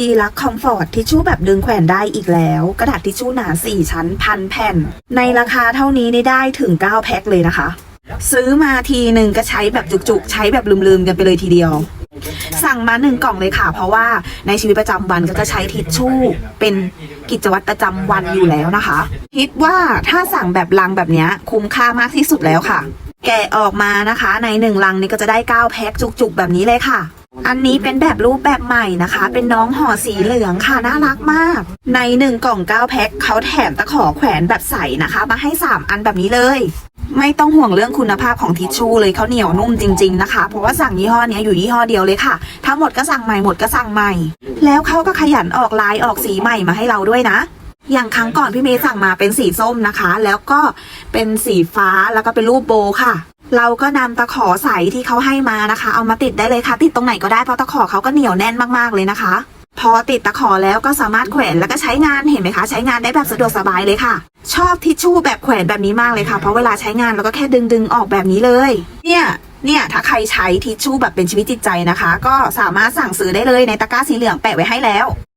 ดีลักคอมฟอร์ตทิชชู่แบบดึงแขวนได้อีกแล้ว กระดาษทิชชู่หนา 4 ชั้นพันแผ่น ในราคาเท่านี้นี่ได้ถึง 9 แพ็คเลยนะคะ ซื้อมาทีหนึ่งก็ใช้แบบจุกๆ ใช้แบบลืมๆ กันไปเลยทีเดียว สั่งมาหนึ่งกล่องเลยค่ะ เพราะว่าในชีวิตประจำวันก็จะใช้ทิชชู่เป็นกิจวัตรประจำวันอยู่แล้วนะคะ คิดว่าถ้าสั่งแบบลังแบบนี้คุ้มค่ามากที่สุดแล้วค่ะ แกะออกมานะคะ ในหนึ่งลังนี่ก็จะได้9แพ็คจุกๆ แบบนี้เลยค่ะ อันนี้เป็นแบบรูปแบบใหม่นะคะ เป็นน้องห่อสีเหลืองค่ะ น่ารักมาก ในหนึ่งกล่อง9แพ็คเขาแถมตะขอแขวนแบบใสนะคะ มาให้ 3 อันแบบนี้เลย ไม่ต้องห่วงเรื่องคุณภาพของทิชชู่เลยเขาเหนียวนุ่มจริงๆนะคะ เพราะว่าสั่งยี่ห้อนี้อยู่ยี่ห้อเดียวเลยค่ะ ทั้งหมดก็สั่งใหม่หมดก็สั่งใหม่ แล้วเขาก็ขยันออกลายออกสีใหม่มาให้เราด้วยนะอย่างครั้งก่อนพี่เมย์สั่งมาเป็นสีส้มนะคะ แล้วก็เป็นสีฟ้าแล้วก็เป็นรูปโบค่ะ เราก็นำตะขอใสที่เขาให้มานะคะ เอามาติดได้เลยค่ะ ติดตรงไหนก็ได้เพราะตะขอเขาก็เหนียวแน่นมากๆเลยนะคะ พอติดตะขอแล้วก็สามารถแขวนแล้วก็ใช้งานเห็นไหมคะ ใช้งานได้แบบสะดวกสบายเลยค่ะ ชอบทิชชู่แบบแขวนแบบนี้มากเลยค่ะเพราะเวลาใช้งานเราก็แค่ดึงดึงออกแบบนี้เลย เนี่ยเนี่ยถ้าใครใช้ทิชชู่แบบเป็นชีวิตจิตใจนะคะ ก็สามารถสั่งซื้อได้เลยในตะกร้าสีเหลืองแปะไว้ให้แล้ว